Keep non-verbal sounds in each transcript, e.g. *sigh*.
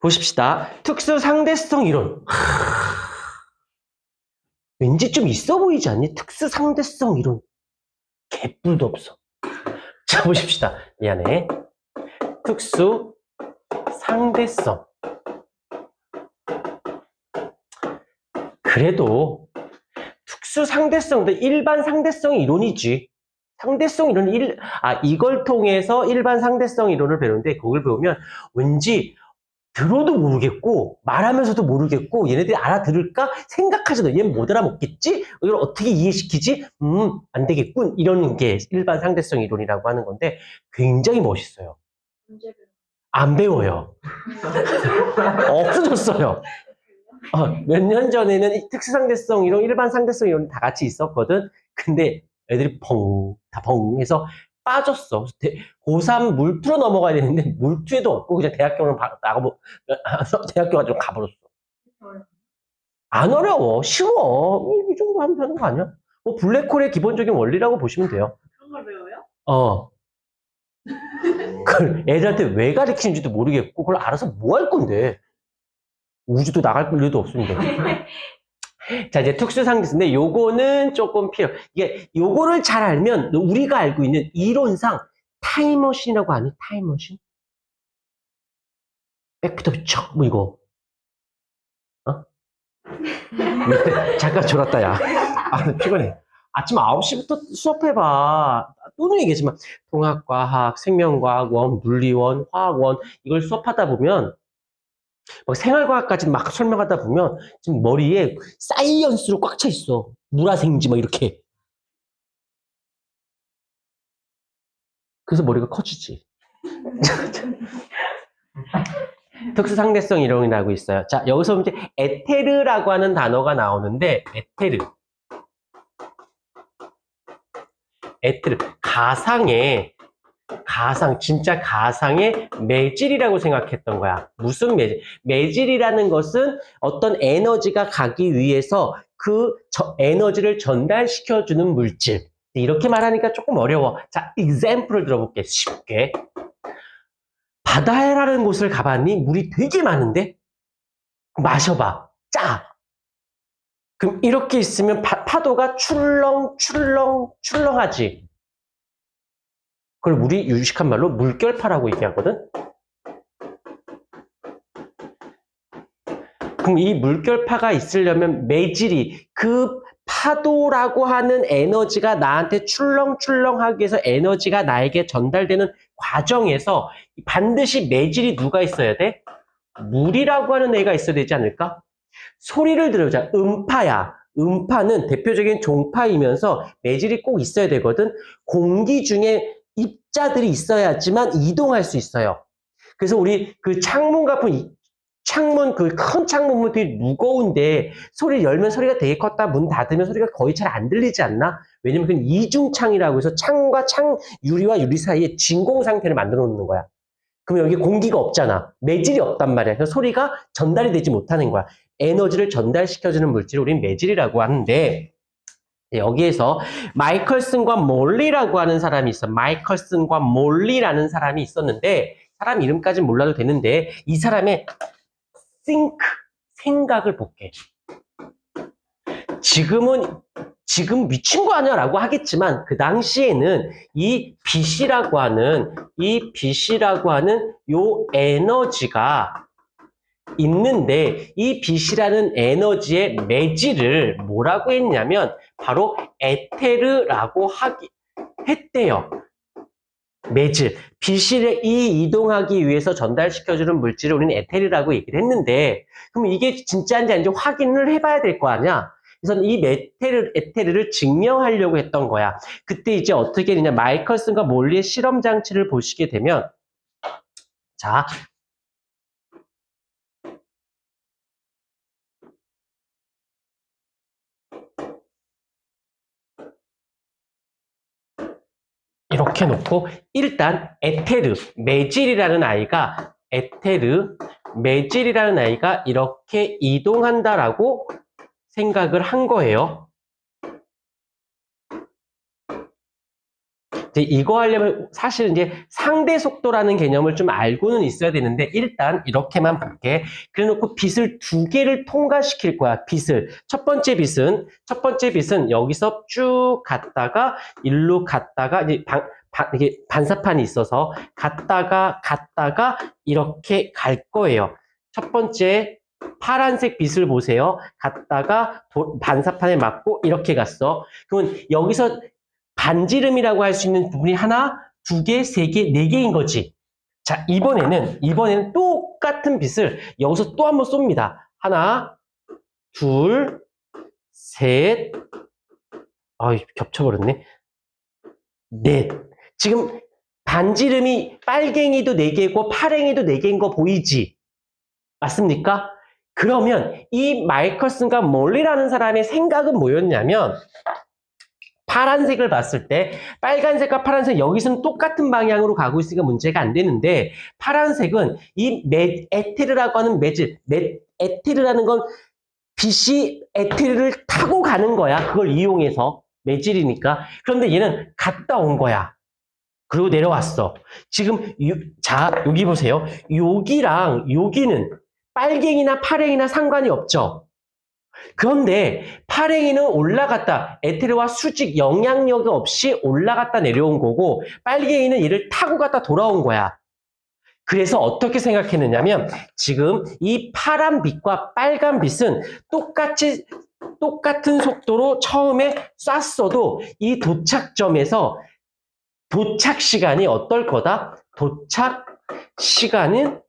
보십시다. 특수 상대성 이론. 왠지 좀 있어 보이지 않니? 특수 상대성 이론. 개뿔도 없어. 자, 보십시다. 미안해. 특수 상대성. 그래도 특수 상대성도 일반 상대성 이론이지. 상대성 이론 일, 아, 이걸 통해서 일반 상대성 이론을 배우는데 그걸 배우면 왠지 들어도 모르겠고 말하면서도 모르겠고 얘네들이 알아들을까 생각하지도 얘는 못 알아먹겠지? 이걸 어떻게 이해시키지? 음 안 되겠군. 이런 게 일반 상대성 이론이라고 하는 건데 굉장히 멋있어요? 안 배워요. *laughs* 없어졌어요. 어, 몇년 전에는 이 특수 상대성 이론 일반 상대성 이론 다 같이 있었거든. 근데 애들이 펑 다 펑 해서 빠졌어. 대- 고3 물투로 넘어가야 되는데 물투에도 없고 그냥 대학교는 바- 나가고 대학교 가지고 가버렸어. 안 어려워. 쉬워. 이 정도 하면 되는 거 아니야? 뭐 블랙홀의 기본적인 원리라고 보시면 돼요. 그런 걸 배워요? 어. 그걸 애들한테 왜 가르치는지도 모르겠고 그걸 알아서 뭐 할 건데. 우주도 나갈 일도 없습니다. *laughs* 자, 이제 특수상대인데 요거는 조금 필요. 이게 요거를 잘 알면 우리가 알고 있는 이론상 타임머신이라고 아니? 타임머신? 백투더 척, 뭐 이거. 어? *laughs* 잠깐 졸았다, 야. 아, 나 피곤해. 아침 9시부터 수업해봐. 또는 얘기했지만, 통합과학, 생명과학, 원, 물리원, 화학원, 이걸 수업하다 보면, 막 생활과학까지 막 설명하다 보면, 지금 머리에 사이언스로 꽉 차 있어. 물화생지, 막 이렇게. 그래서 머리가 커지지. *laughs* 특수상대성 이론이라고 있어요. 자, 여기서 이제 에테르라고 하는 단어가 나오는데, 에테르. 에테르. 가상의, 가상, 진짜 가상의 매질이라고 생각했던 거야. 무슨 매질? 매질이라는 것은 어떤 에너지가 가기 위해서 그 저- 에너지를 전달시켜주는 물질. 이렇게 말하니까 조금 어려워. 자, example을 들어볼게. 쉽게. 바다라는 곳을 가봤니? 물이 되게 많은데? 마셔봐. 짜. 그럼 이렇게 있으면 파, 파도가 출렁, 출렁, 출렁하지. 그걸 우리 유식한 말로 물결파라고 얘기하거든? 그럼 이 물결파가 있으려면 매질이 그 파도라고 하는 에너지가 나한테 출렁출렁하기 위해서 에너지가 나에게 전달되는 과정에서 반드시 매질이 누가 있어야 돼? 물이라고 하는 애가 있어야 되지 않을까? 소리를 들어보자. 음파야. 음파는 대표적인 종파이면서 매질이 꼭 있어야 되거든. 공기 중에 입자들이 있어야지만 이동할 수 있어요. 그래서 우리 그 창문 같은 이- 창문 그 큰 창문은 되게 무거운데 소리 열면 소리가 되게 컸다 문 닫으면 소리가 거의 잘 안 들리지 않나? 왜냐면 그건 이중창이라고 해서 창과 창 유리와 유리 사이에 진공 상태를 만들어 놓는 거야. 그럼 여기 공기가 없잖아. 매질이 없단 말이야. 그래서 소리가 전달이 되지 못하는 거야. 에너지를 전달시켜주는 물질을 우리는 매질이라고 하는데 여기에서 마이컬슨과 몰리라고 하는 사람이 있어. 마이컬슨과 몰리라는 사람이 있었는데 사람 이름까지는 몰라도 되는데 이 사람의 think 생각을 볼게. 지금은 지금 미친 거 아니야 라고 하겠지만 그 당시에는 이 빛이라고 하는 이 빛이라고 하는 요 에너지가 있는데 이 빛이라는 에너지의 매질을 뭐라고 했냐면 바로 에테르라고 하기 했대요. 매질. 빛을 이 이동하기 위해서 전달시켜주는 물질을 우리는 에테르라고 얘기를 했는데 그럼 이게 진짜인지 아닌지 확인을 해봐야 될 거 아니야. 그래서 이 메테르, 에테르를 증명하려고 했던 거야. 그때 이제 어떻게 되냐. 마이컬슨과 몰리의 실험 장치를 보시게 되면 자, 이렇게 놓고 일단 에테르, 메질이라는 아이가 에테르, 메질이라는 아이가 이렇게 이동한다라고 생각을 한 거예요. 이제 이거 하려면 사실 이제 상대 속도라는 개념을 좀 알고는 있어야 되는데 일단 이렇게만 볼게. 그래놓고 빛을 두 개를 통과시킬 거야. 빛을 첫 번째 빛은 첫 번째 빛은 여기서 쭉 갔다가 일로 갔다가 이제 반, 반- 이게 반사판이 있어서 갔다가 갔다가 이렇게 갈 거예요. 첫 번째 파란색 빛을 보세요. 갔다가 도- 반사판에 맞고 이렇게 갔어. 그러면 여기서 반지름이라고 할 수 있는 부분이 하나, 두 개, 세 개, 네 개인 거지. 자, 이번에는, 이번에는 똑같은 빛을 여기서 또 한 번 쏩니다. 하나, 둘, 셋, 아, 겹쳐버렸네. 넷. 지금 반지름이 빨갱이도 네 개고 파랭이도 네 개인 거 보이지? 맞습니까? 그러면 이 마이커슨과 몰리라는 사람의 생각은 뭐였냐면 파란색을 봤을 때 빨간색과 파란색 여기서는 똑같은 방향으로 가고 있으니까 문제가 안 되는데 파란색은 이 메, 에테르라고 하는 매질 메, 에테르라는 건 빛이 에테르를 타고 가는 거야 그걸 이용해서 매질이니까 그런데 얘는 갔다 온 거야 그리고 내려왔어 지금 유- 자 여기 보세요 여기랑 여기는 빨갱이나 파랭이나 상관이 없죠 그런데 파랭이는 올라갔다. 에테르와 수직 영향력 없이 올라갔다 내려온 거고 빨갱이는 얘를 타고 갔다 돌아온 거야. 그래서 어떻게 생각했느냐면 지금 이 파란 빛과 빨간 빛은 똑같이 똑같은 속도로 처음에 쐈어도 이 도착점에서 도착 시간이 어떨 거다? 도착 시간은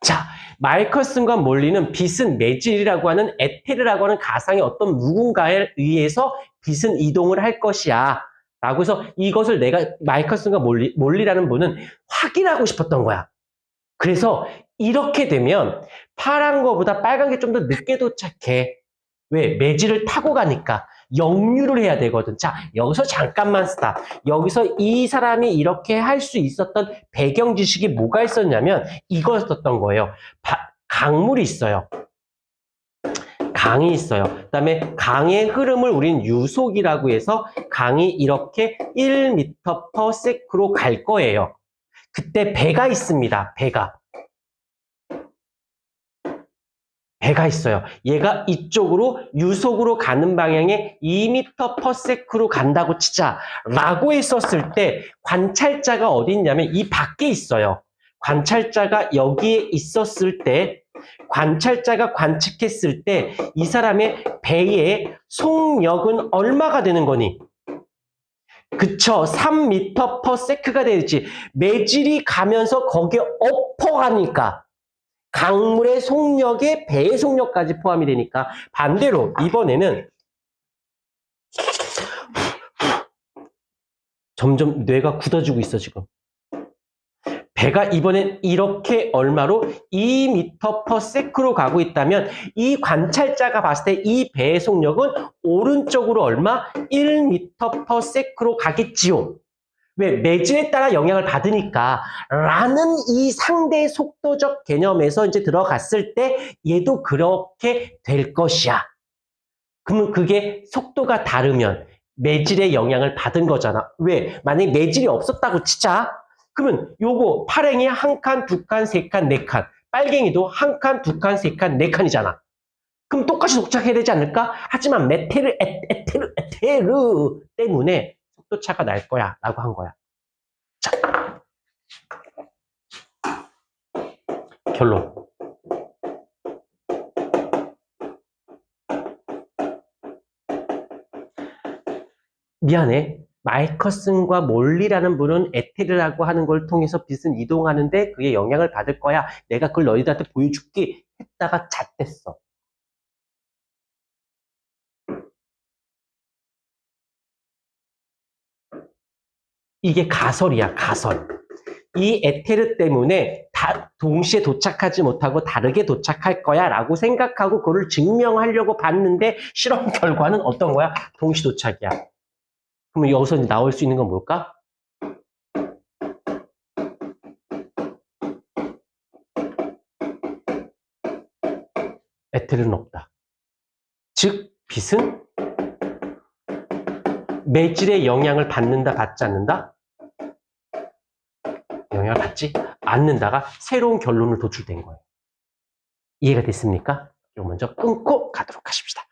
자, 마이커슨과 몰리는 빛은 매질이라고 하는 에테르라고 하는 가상의 어떤 누군가에 의해서 빛은 이동을 할 것이야. 라고 해서 이것을 내가 마이커슨과 몰리, 몰리라는 분은 확인하고 싶었던 거야. 그래서 이렇게 되면 파란 거보다 빨간 게 좀 더 늦게 도착해. 왜? 매질을 타고 가니까 역류를 해야 되거든. 자, 여기서 잠깐만 스탑. 여기서 이 사람이 이렇게 할 수 있었던 배경 지식이 뭐가 있었냐면 이거였었던 거예요. 바- 강물이 있어요. 강이 있어요. 그 다음에 강의 흐름을 우린 유속이라고 해서 강이 이렇게 1m per sec로 갈 거예요. 그때 배가 있습니다. 배가. 배가 있어요. 얘가 이쪽으로 유속으로 가는 방향에 2m per sec로 간다고 치자. 라고 했었을 때 관찰자가 어디 있냐면 이 밖에 있어요. 관찰자가 여기에 있었을 때 관찰자가 관측했을 때 이 사람의 배의 속력은 얼마가 되는 거니? 그쵸. 3m per sec가 되지. 매질이 가면서 거기에 엎어가니까 강물의 속력에 배의 속력까지 포함이 되니까 반대로 이번에는 점점 뇌가 굳어지고 있어 지금. 배가 이번엔 이렇게 얼마로 2m per sec로 가고 있다면 이 관찰자가 봤을 때 이 배의 속력은 오른쪽으로 얼마? 1m per sec로 가겠지요. 왜? 매질에 따라 영향을 받으니까 라는 이 상대 속도적 개념에서 이제 들어갔을 때 얘도 그렇게 될 것이야. 그러면 그게 속도가 다르면 매질의 영향을 받은 거잖아. 왜? 만약에 매질이 없었다고 치자. 그러면 요거 파랭이 한 칸, 두 칸, 세 칸, 네 칸. 빨갱이도 한 칸, 두 칸, 세 칸, 네 칸이잖아. 그럼 똑같이 도착해야 되지 않을까? 하지만 메테르, 에, 에테르, 에테르 때문에 속도 차가 날 거야. 라고 한 거야. 자. 결론. 미안해. 마이커슨과 몰리라는 분은 에테르라고 하는 걸 통해서 빛은 이동하는데 그게 영향을 받을 거야. 내가 그걸 너희들한테 보여줄게. 했다가 잣됐어. 이게 가설이야, 가설. 이 에테르 때문에 다 동시에 도착하지 못하고 다르게 도착할 거야 라고 생각하고 그걸 증명하려고 봤는데 실험 *laughs* 결과는 어떤 거야? 동시 도착이야. 그러면 여기서 나올 수 있는 건 뭘까? 에테르는 없다. 즉, 빛은 매질의 영향을 받는다, 받지 않는다? 영향을 받지 않는다가 새로운 결론을 도출된 거예요. 이해가 됐습니까? 이거 먼저 끊고 가도록 하십시다.